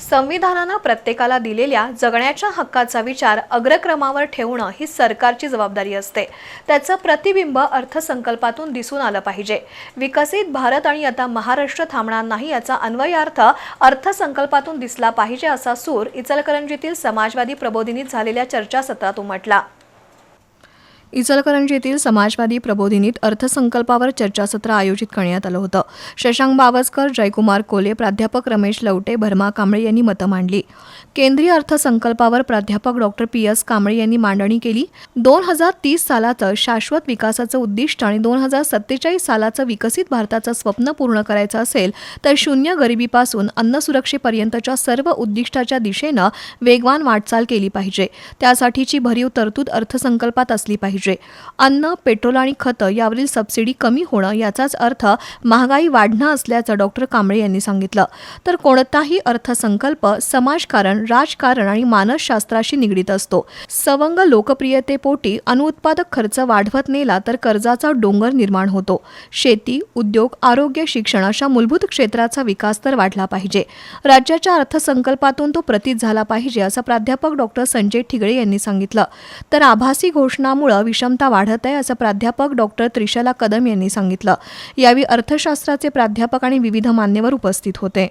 संविधानानं प्रत्येकाला दिलेल्या जगण्याच्या हक्काचा विचार अग्रक्रमावर ठेवणं ही सरकारची जबाबदारी असते. त्याचं प्रतिबिंब अर्थसंकल्पातून दिसून आलं पाहिजे. विकसित भारत आणि आता महाराष्ट्र थांबणार नाही याचा अन्वयार्थ अर्थसंकल्पातून दिसला पाहिजे असा सूर इचलकरंजीतील समाजवादी प्रबोधिनीत झालेल्या चर्चासत्रात उमटला. इचलकरंजीतील समाजवादी प्रबोधिनीत अर्थसंकल्पावर चर्चासत्र आयोजित करण्यात आलं होतं. शशांक बावस्कर जयकुमार कोले प्राध्यापक रमेश लवटे भरमा कांबळे यांनी मतं मांडली. केंद्रीय अर्थसंकल्पावर प्राध्यापक डॉक्टर पी. एस. कांबळे यांनी मांडणी केली. दोन हजार तीस सालाचं शाश्वत विकासाचं उद्दिष्ट आणि दोन हजार सत्तेचाळीस सालाचं विकसित भारताचं स्वप्न पूर्ण करायचं असेल तर शून्य गरिबीपासून अन्न सुरक्षेपर्यंतच्या सर्व उद्दिष्टाच्या दिशेनं वेगवान वाटचाल केली पाहिजे. त्यासाठीची भरीव तरतूद अर्थसंकल्पात असली पाहिजे. अन्न पेट्रोल आणि खतं यावरील सबसिडी कमी होणं याचाच अर्थ महागाई वाढणं असल्याचं डॉक्टर कांबळे यांनी सांगितलं. तर कोणताही अर्थसंकल्प समाजकारण राजकारण आणि मानसशास्त्राशी निगडीत असतो. सवंग लोकप्रियतेपोटी अनुत्पादक खर्च वाढवत नेला तर कर्जाचा डोंगर निर्माण होतो. शेती उद्योग आरोग्य शिक्षण अशा मूलभूत क्षेत्राचा विकास तर वाढला पाहिजे. राज्याच्या अर्थसंकल्पातून तो प्रतीत झाला पाहिजे असं प्राध्यापक डॉक्टर संजय ठिगळे यांनी सांगितलं. तर आभासी घोषणामुळं विषमता वाढत आहे असं प्राध्यापक डॉक्टर त्रिशला कदम यांनी सांगितलं. यावेळी अर्थशास्त्राचे प्राध्यापक आणि विविध मान्यवर उपस्थित होते.